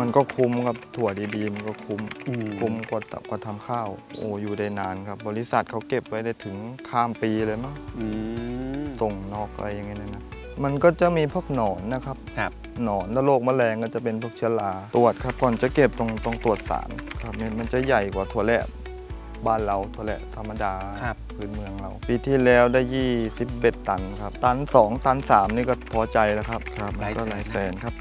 มันก็คุ้มครับถั่วดีๆมันก็คุ้มอืม คุ้มกว่ากว่าทำข้าว โอ้อยู่ได้นานครับ บริษัทเขาเก็บไว้ได้ถึงข้ามปีเลยมั้งอืม ส่งนอกอะไรอย่างเงี้ยนะมันก็จะมีพวกหนอนนะครับครับ หนอนแล้วโรคแมลงก็จะเป็นพวกเชื้อราตรวจครับก่อนจะเก็บตรงตรงตรวจสารครับมันมันจะใหญ่กว่าถั่วแระบ้านเราถั่วแระธรรมดา ครับ พื้นเมืองเรา ปีที่แล้วได้20เบ็ดตันครับ ตัน 2 ตัน 3 นี่ก็พอใจแล้วครับครับมันก็หลายแสนครับ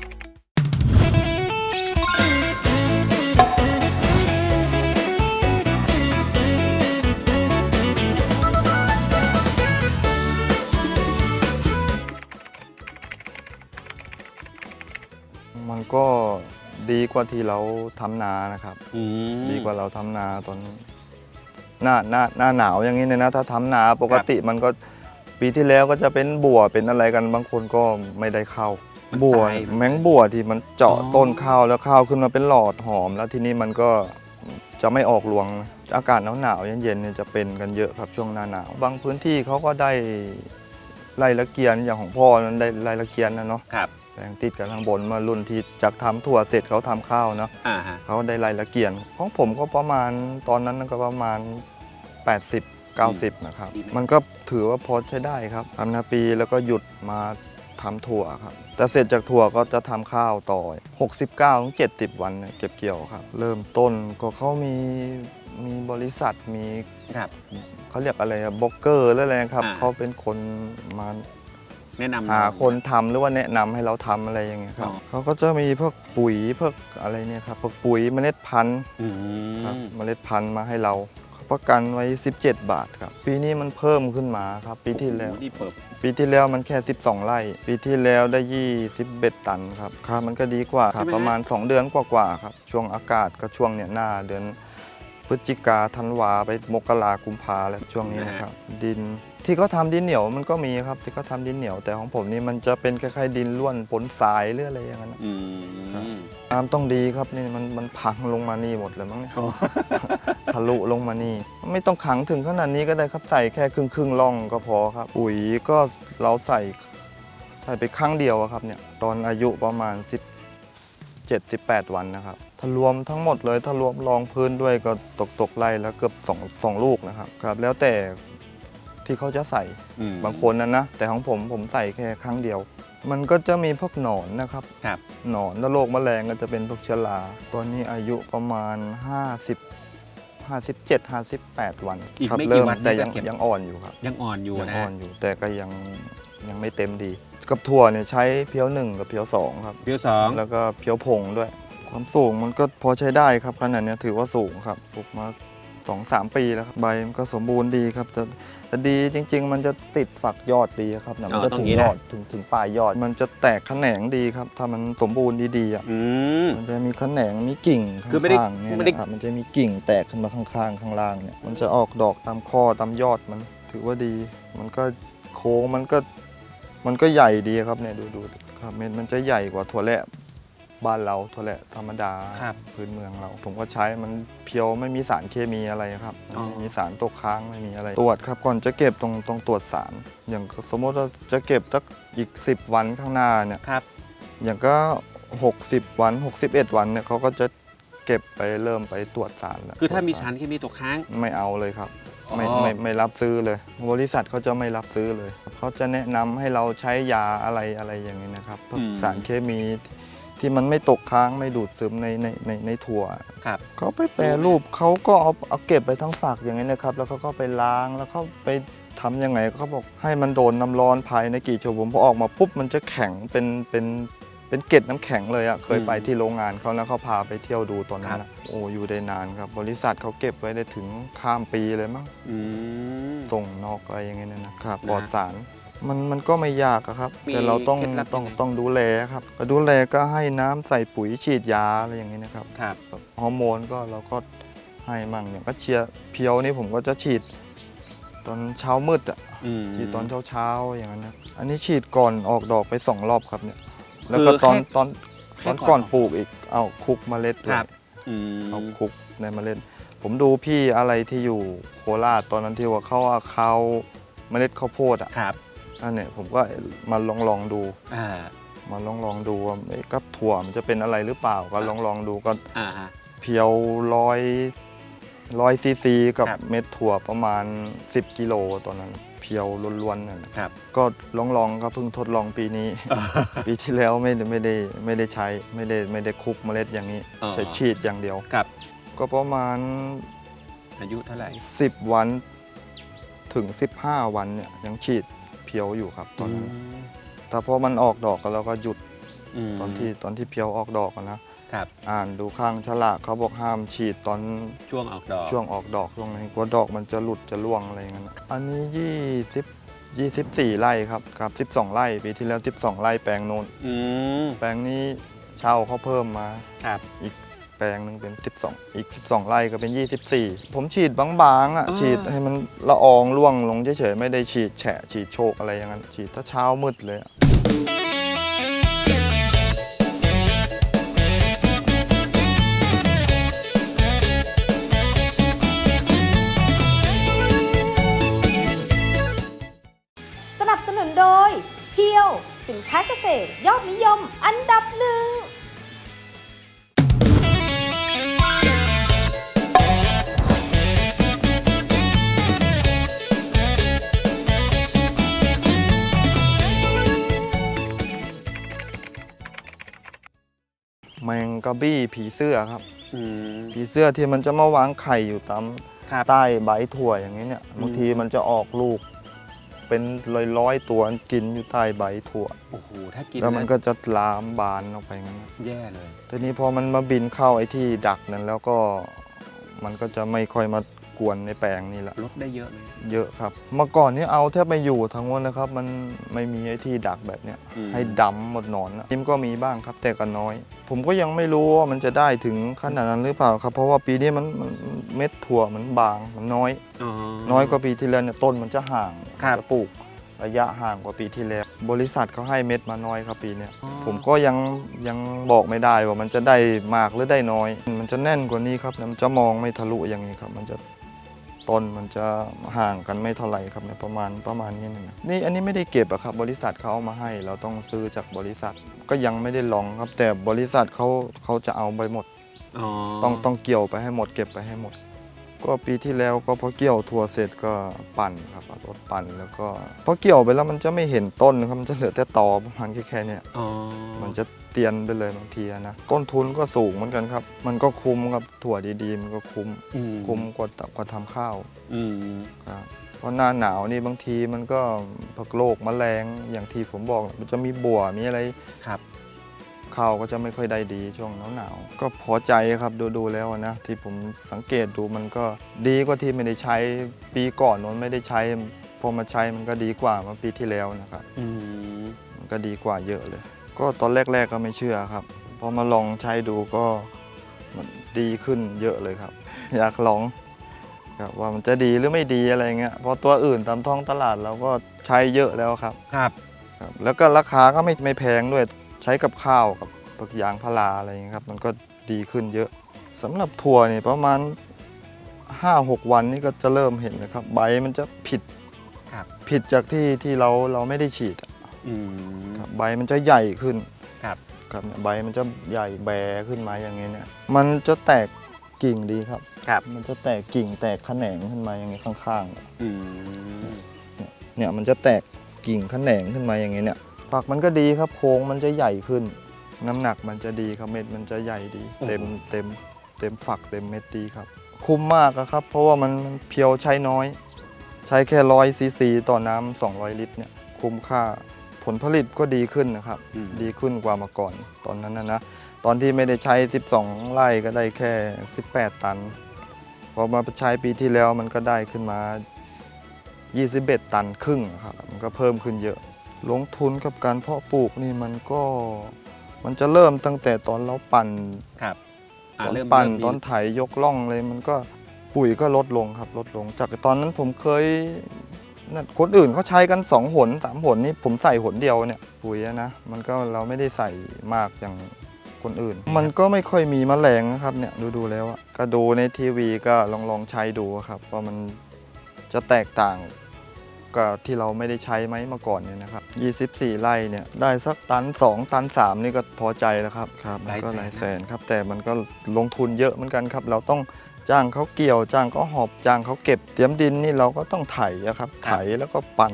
มันก็ดีกว่าที่เราทำนานะครับ อืม ดีกว่าเราทำนาตอนหน้าหน้าหน้าหนาวอย่างนี้เนี่ยนะถ้าทำนาปกติมันก็ปีที่แล้วก็จะเป็นบัวเป็นอะไรกันบางคนก็ไม่ได้เข้ามันบัวตายแมงบัวที่มันเจาะอ๋อ ต้นข้าวแล้วข้าวขึ้นมาเป็นหลอดหอม แล้วทีนี้มันก็จะไม่ออกรวงนะอากาศหนาวๆเย็นๆเนี่ยจะเป็นกันเยอะครับช่วงหน้าหนาว บางพื้นที่เขาก็ได้ไล่ละเกียนอย่างของพ่อนั้นได้ไล่ละเกียนนะเนาะ ครับ แรงติดกันข้างบนมารุ่นที่จากทำถั่วเสร็จเขาทำข้าวเนาะอ่าฮะเขาได้รายละเกียนของผมก็ประมาณตอนนั้นก็ประมาณ 80 90 นะครับ มันก็ถือว่าพอใช้ได้ครับทำนาปีแล้วก็หยุดมาทำถั่วครับแต่เสร็จจากถั่วก็จะทำข้าวต่อ 69ถึง70 วันเนี่ยเก็บเกี่ยวครับ เริ่มต้นก็เขามีมีบริษัทมี ครับ เขาเรียกอะไรบล็อกเกอร์หรืออะไรครับ อ่า เขาเป็นคนมา แนะนำหาคนทำหรือว่าแนะนำให้เราทำอะไรอย่างเงี้ยครับอ๋อเขาก็จะมีพวกปุ๋ยพวกอะไรเนี่ยครับพวกปุ๋ยเมล็ดพันธุ์อืครับมเมล็ดพันธุ์มาให้เราเขาประกันไว้ 17 บาทครับ ปีนี้มันเพิ่มขึ้นมาครับ ปีที่แล้ว โอ้โหนี่เปิดปีที่แล้วมันแค่ 12 ไร่ ปีที่แล้วได้20เบ็ดตันครับครับมันก็ดีกว่าครับใช่ไหมประมาณ 2 เดือนกว่าๆครับ ช่วงอากาศก็ช่วงเนี่ยหน้าเดือน พฤศจิกาธันวาไปมกรากุมภาแล้วช่วงนี้นะครับ ดินที่เขาทำดินเหนียวมันก็มีครับที่เขาทำดินเหนียวแต่ของผมนี่มันจะเป็นคล้ายๆดินล้วนผลสายหรืออะไรอย่างนั้นนะอืครับมน้ำต้องดีครับนี่มันมันพังลงมานี่หมดเลยมั้งเนี่ยโอ้ทะลุลงมานี่ ไม่ต้องขังถึงขนาดนี้ก็ได้ครับใส่แค่ครึ่งครึ่งๆร่องก็พอครับ ปุ๋ยก็เราใส่ใส่ไปครั้งเดียวอะครับเนี่ยตอนอายุประมาณ17 18 วันนะครับ ถ้ารวมทั้งหมดเลยถ้ารวมรองพื้นด้วยก็ตกตกไล่แล้วเกือบสองสองลูกนะครับครับ แล้วแต่ที่เขาจะใส่อืม บางคนนั้นนะ แต่ของผมผมใส่แค่ครั้งเดียว มันก็จะมีพวกหนอนนะครับครับ หนอนแล้วโรคแมลงก็จะเป็นพวกเชื้อราตอนนี้อายุประมาณ 50 57 58 วันอีกครัไม่กี่เริ่มวันแต่นี่ยังจะเก็บ ยังอ่อนอยู่ครับ ยังอ่อนอยู่ยังนะอ่อนอยู่แต่ก็ยังยังไม่เต็มดี กับถั่วเนี่ยใช้เพียวหนึ่งกับเพียวสองครับ เพียวสองแล้วก็เพียวผงด้วย ความสูงมันก็พอใช้ได้ครับขนาดเนี้ยถือว่าสูงครับปลูกมาสองสามปีแล้วครับใบมันก็สมบูรณ์ดีครับแต่แต่ดีจริง ๆ มันจะติดฝักยอดดีครับนะมันจะถึงยอดถึงถึงปลายยอด มันจะแตกแขนงดีครับ ถ้ามันสมบูรณ์ดีๆอะอืม มันจะมีแขนงมีกิ่งคือไม่ได้ข้างๆเนี่ยไม่ได้ นะครับมันจะมีกิ่งแตกขึ้นมาข้างๆข้างล่างเนี่ยมันจะออกดอกตามข้อตามยอดมันถือว่าดี มันก็โค้งมันก็มันก็ใหญ่ดีครับเนี่ยดูดูครับเม็ดมันจะใหญ่กว่าถั่วแระ บ้านเราถั่วแระธรรมดาครับพื้นเมืองเรา ผมก็ใช้มันเพียวไม่มีสารเคมีอะไรครับอ๋อ ไม่มีสารตกค้างไม่มีอะไรตรวจครับก่อนจะเก็บตรงตรงตรวจสารอย่างสมมติว่าจะเก็บสักอีก 10 วันข้างหน้าเนี่ยครับ อย่างก็ 60 วัน 61 วันเนี่ยเขาก็จะเก็บไปเริ่มไปตรวจสารแล้วคือถ้ามีตรวจสารเคมีตกค้าง ไม่เอาเลยครับ ไม่อ๋อ ไม่ไม่รับซื้อเลย บริษัทเขาจะไม่รับซื้อเลย เขาจะแนะนำให้เราใช้ยาอะไรอะไรอย่างนี้นะครับพวกสารเคมี ที่มันไม่ตกค้างไม่ดูดซึมในในในในถั่วครับ เขาไปแปรรูปเขาก็เอาเอาเก็บไปทั้งฝักอย่างนี้นะครับ แล้วเขาก็ไปล้างแล้วเขาไปทำยังไงเขาบอกให้มันโดนน้ำร้อนภายในกี่ชั่วโมงพอออกมาปุ๊บมันจะแข็งเป็นเป็นเป็นเกล็ดน้ำแข็งเลยอะเคยไปที่โรงงานเขาแล้วเขาพาไปเที่ยวดูตอนนั้นอะโอ้อยู่ได้นานครับ บริษัทเขาเก็บไว้ได้ถึงข้ามปีเลยมั้งอืม ส่งนอกอะไรอย่างเงี้ยนะครับนะปลอดสาร มันมันก็ไม่ยากอะครับ มีแต่เราต้องเคล็ดลับต้องยังไง ต้องดูแลครับก็ดูแลก็ให้น้ำใส่ปุ๋ยฉีดยาอะไรอย่างเงี้ยนะครับครับ แบบฮอร์โมนก็เราก็ให้มั่งอย่างก็เชียร์เพียวนี่ผมก็จะฉีด ตอนเช้ามืดอะอืม ฉีดตอนเช้าเช้าๆอย่างนั้นนะอันนี้ฉีดก่อนออกดอกไปสองรอบครับเนี่ย แล้วก็คือตอนแค่ตอนแค่ตอนก่ก่ออนนปลูกอีกเอาคลุกเมล็ดด้วคยรับอืมเอาคลุกในเมล็ดผมดูพี่อะไรที่อยู่โคราชตอนนั้นที่ว่าเขาเอาเขาเมล็ดข้าวโพดอะครับ อันเนี้ยผมก็มาลองลองดู อ่า มาลองลองดูว่าเอ๊ะกับถั่วมันจะเป็นอะไรหรือเปล่าก็ลองลองดูก็อ่าฮะ เพียวร้อยร้อยซีซีกับครับ เม็ดถั่วประมาณ 10กิโลตอนนั้น เพียวล้วนๆนั่นนะครับ ก็ลองลองครับเพิ่งทดลองปีนี้ ปีที่แล้วไม่ได้ไม่ได้ไม่ได้ใช้ไม่ได้ไม่ได้คลุกเมล็ดอย่างนี้ อ๋อ ใช้ฉีดอย่างเดียวครับก็ประมาณ อายุเท่าไหร่10 วันถึง 15 วันเนี่ยยังฉีด เพียวอยู่ครับตอนนั้นมแต่พอมันออกดอกแล้วเราก็หยุดมตอนที่ตอนที่เพียวออกดอกอะนะครับ อ่านดูข้างฉลากเขาบอกห้ามฉีดตอนช่วงออกดอก ช่วงออกดอกช่วงไหนกลัวดอกมันจะหลุดจะร่วงอะไรอย่างเงี้ยนะอันนี้20 24ไร่ครับกับ12ไร่ปีที่แล้ว12ไร่แปลงโน้นอืมแปลงนี้เช่าเขาเพิ่มมาครับ อีก แปลงหนึ่งเป็น 12 อีก 12 ไร่ก็เป็น 24 ผมฉีดบางๆอะอ่าฉีดให้มันละอองร่วงลงเฉยๆไม่ได้ฉีดแฉะฉีดโชกอะไรอย่างนั้น ฉีดถ้าเช้ามืดเลยอะสนับสนุนโดยเพียว สินค้าเกษตร ยอดนิยม อันดับ หนึ่งแมงกะบี้ผีเสื้อครับ อืม ผีเสื้อที่มันจะมาวางไข่อยู่ตามครับ ใต้ใบถั่วอย่างนี้เนี่ยอืมบางทีมันจะออกลูก เป็นร้อยๆตัวกินอยู่ใต้ใบถั่ว โอ้โห ถ้ากินแล้วมันก็จะลามบานออกไปงั้นนะแย่เลย ทีนี้พอมันมาบินเข้าไอ้ที่ดักนั้นแล้วก็มันก็จะไม่ค่อยมา กวนในแปลงนี่ละ ลดได้เยอะไหมเยอะครับ เมื่อก่อนนี่เอาแทบไม่อยู่ทั้งหมดนะครับ มันไม่มีไอ้ที่ดักแบบเนี้ยอืมให้ดำหมดหนอนนะทิมก็มีบ้างครับ แต่ก็น้อย ผมก็ยังไม่รู้ว่ามันจะได้ถึงขนาดนั้นหรือเปล่าครับ เพราะว่าปีนี้มันมันเม็ดถั่วมันบางมันน้อยอ๋อน้อยกว่าปีที่แล้วเนี่ยต้นมันจะห่างครับ จะปลูกระยะห่างกว่าปีที่แล้ว บริษัทเขาให้เม็ดมาน้อยครับปีเนี้ยอ๋อ ผมก็ยังยังบอกไม่ได้ว่ามันจะได้มากหรือได้น้อย มันจะแน่นกว่านี้ครับแล้วมันจะมองไม่ทะลุอย่างนี้ครับ มันจะ ต้นมันจะห่างกันไม่เท่าไหร่ครับเนี่ยประมาณประมาณนี้นึงนะนี่อันนี้ไม่ได้เก็บอะครับ บริษัทเขาเอามาให้ เราต้องซื้อจากบริษัทก็ยังไม่ได้ลองครับ แต่บริษัทเขาเขาจะเอาไปหมดอ๋อต้องต้องเกี่ยวไปให้หมดเก็บไปให้หมด ก็ปีที่แล้วก็พอเกี่ยวถั่วเสร็จก็ปั่นครับเอารถปั่นแล้วก็พอเกี่ยวไปแล้วมันจะไม่เห็นต้นนะครับมันจะเหลือแต่ตอประมาณแค่แค่เนี้ยอ๋อมันจะเตียนไปเลยบางทีอะนะต้นทุนก็สูงเหมือนกันครับ มันก็คุ้มครับถั่วดีๆ มันก็คุ้มอืมคุ้มกว่ากว่าทำข้าวอืมครับเพราะหน้าหนาวนี่บางทีมันก็พวกโรคแมลงอย่างที่ผมบอก มันจะมีบัวมีอะไรครับข้าวก็จะไม่ค่อยได้ดีช่วงหนาวๆก็พอใจครับดูดูๆแล้วอะนะที่ผมสังเกตดูมันก็ดีกว่าที่ไม่ได้ใช้ปีก่อนโน้นไม่ได้ใช้พอมาใช้มันก็ดีกว่าเมื่อปีที่แล้วนะครับอืมมันก็ดีกว่าเยอะเลย ก็ตอนแรกๆก็ไม่เชื่อครับ พอมาลองใช้ดูก็มันดีขึ้นเยอะเลยครับ อยากลองครับว่ามันจะดีหรือไม่ดีอะไรเงี้ยเพราะตัวอื่นตามท้องตลาดเราก็ใช้เยอะแล้วครับครับครับ แล้วก็ราคาก็ไม่ไม่แพงด้วยใช้กับข้าวกับพวกยางพาราอะไรเงี้ยครับ มันก็ดีขึ้นเยอะสำหรับถั่วนี่ประมาณ 5-6 วันนี่ก็จะเริ่มเห็นนะครับ ใบมันจะผิดครับผิดจากที่ที่เราเราไม่ได้ฉีด อะอืม ครับใบมันจะใหญ่ขึ้นครับ ครับเนี่ยใบมันจะใหญ่แบขึ้นมาอย่างเงี้ยเนี่ยมันจะแตกกิ่งดีครับ ครับมันจะแตกกิ่งแตกแขนงขึ้นมาอย่างเงี้ยข้างๆเนี่ยอืมเนี่ยมันจะแตกกิ่งแขนงขึ้นมาอย่างเงี้ยเนี่ยฝักมันก็ดีครับโค้งมันจะใหญ่ขึ้น น้ำหนักมันจะดีครับเม็ดมันจะใหญ่ดี เต็มเต็มเต็มฝักเต็มเม็ดดีครับ คุ้มมากอะครับ เพราะว่ามันมันเพียวใช้น้อย ใช้แค่ร้อยซีซีต่อน้ำ200 ลิตรเนี่ยคุ้มค่า ผลผลิตก็ดีขึ้นนะครับ อืม ดีขึ้นกว่าเมื่อก่อนตอนนั้นนะนะตอนที่ไม่ได้ใช้ 12 ไร่ก็ได้แค่ 18 ตัน พอมาใช้ปีที่แล้วมันก็ได้ขึ้นมา 21 ตันครึ่งครับมันก็เพิ่มขึ้นเยอะ ลงทุนกับการเพาะปลูกนี่มันก็มันจะเริ่มตั้งแต่ตอนเราปั่น ครับอ่าตอนเริ่มปั่นเริ่มมีตอนไถยกล่องเลยมันก็ปุ๋ยก็ลดลงครับลดลง จากตอนนั้นผมเคยนั่น คนอื่นเขาใช้กันสองหนสามหนนี่ผมใส่หนเดียวเนี่ยปุ๋ยอะนะมันก็เราไม่ได้ใส่มากอย่างคนอื่น มันก็ไม่ค่อยมีแมลงนะครับเนี่ยดูดูๆแล้วอะก็ดูในทีวีก็ลองลองใช้ดูครับว่ามันจะแตกต่างกับที่เราไม่ได้ใช้ไหมเมื่อก่อนเนี่ยนะครับ24 ไร่เนี่ยได้สักตัน 2 ตัน 3 นี่ก็พอใจแล้วครับครับมันก็หหลาลายยแสแสนนครับแต่มันก็ลงทุนเยอะเหมือนกันครับ เราต้อง จ้างเขาเกี่ยวจ้างเขาหอบจ้างเขาเก็บเตรียมดินนี่เราก็ต้องไถอะครับ ไถแล้วก็ปั่น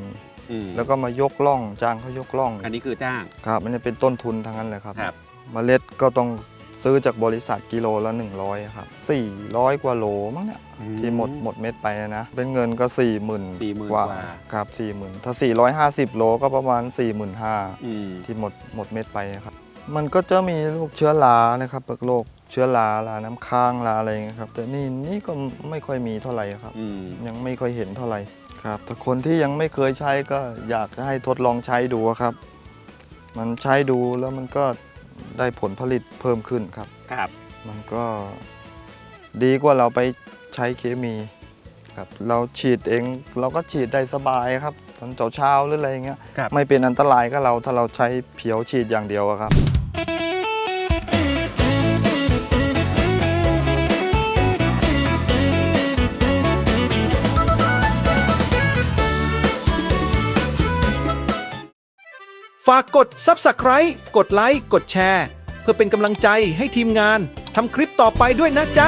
อืมแล้วก็มายกล่อง จ้างเขายกล่องอันนี้คือจ้าง ครับมันจะเป็นต้นทุนทั้งนั้นเลยครับ ครับ เมล็ดก็ต้องซื้อจากบริษัทกิโลละ 100ครับ400 กว่าโลมั้งเนี่ยที่หมดหมดเม็ดไปนะ เป็นเงินก็4 0 0 0 0 40,000กว่ากว่าครับ40,000ถ้า 450โลก็ประมาณ 45,000 อืมที่หมดหมดเม็ดไปครับ มันก็จะมีโรคเชื้อรานะครับโรค เชื้อราราน้ำค้างราอะไรอย่างเงี้ยครับ แต่นี่นี่ก็ไม่ค่อยมีเท่าไหร่ครับ อืมยังไม่ค่อยเห็นเท่าไหร่ครับแต่คนที่ยังไม่เคยใช้ก็อยากให้ทดลองใช้ดูครับ มันใช้ดูแล้วมันก็ได้ผลผลิตเพิ่มขึ้นครับ ครับ มันก็ดีกว่าเราไปใช้เคมีครับเราฉีดเองเราก็ฉีดได้สบายครับตอนเช้าๆหรืออะไรอย่างเงี้ยครับ ไม่เป็นอันตรายกับเราถ้าเราใช้เพียวฉีดอย่างเดียวอะครับากกด Subscribe กดไลค์ กดแชร์ เพื่อเป็นกำลังใจให้ทีมงานทำคลิปต่อไปด้วยนะจ๊ะ